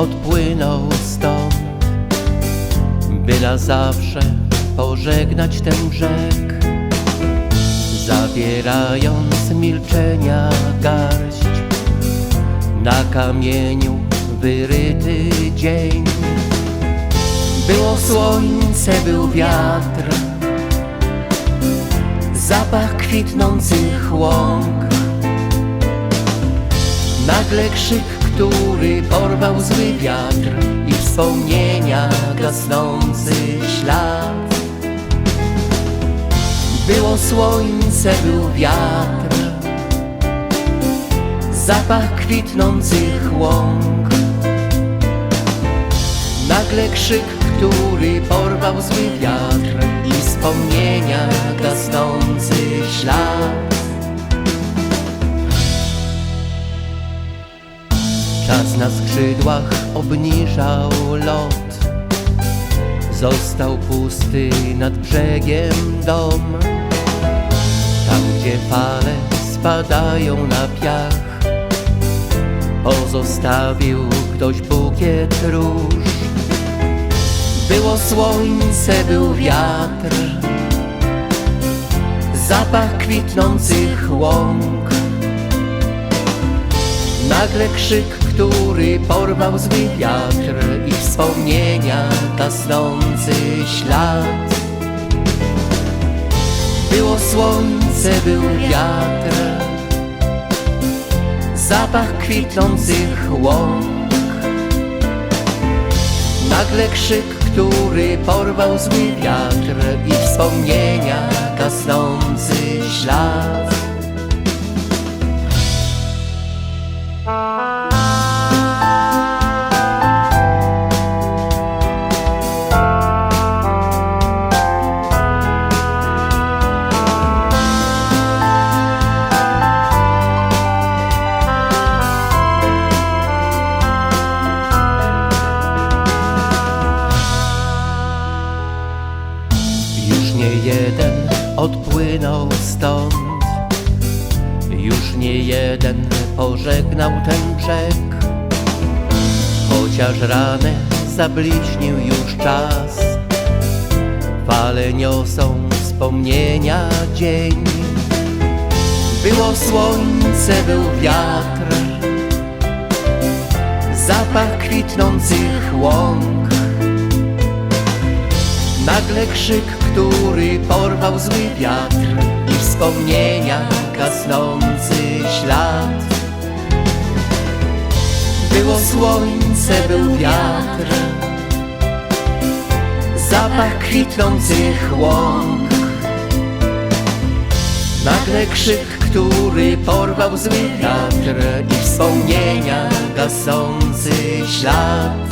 Odpłynął stąd By na zawsze pożegnać ten brzeg Zabierając milczenia garść Na kamieniu wyryty dzień. Było słońce, był wiatr Zapach kwitnących łąk. Nagle krzyk, który porwał zły wiatr I wspomnienia gasnący ślad. Było słońce, był wiatr Zapach kwitnących łąk. Nagle krzyk, który porwał zły wiatr I wspomnienia gasnący ślad Czas na skrzydłach obniżał lot. Został pusty nad brzegiem dom. Tam gdzie fale spadają na piach Pozostawił ktoś bukiet róż. Było słońce, był wiatr Zapach kwitnących łąk Nagle krzyk, który porwał zły wiatr I wspomnienia gasnący ślad. Było słońce, był wiatr Zapach kwitnących łąk. Nagle krzyk, który porwał zły wiatr I wspomnienia gasnący ślad odpłynął stąd. Już nie jeden pożegnał ten brzeg. Chociaż ranę zabliźnił już czas Fale niosą wspomnienia dzień. Było słońce, był wiatr Zapach kwitnących łąk Nagle krzyk, który porwał zły wiatr I wspomnienia gasnący ślad. Było słońce, był wiatr Zapach kwitnących łąk. Nagle krzyk, który porwał zły wiatr I wspomnienia gasnący ślad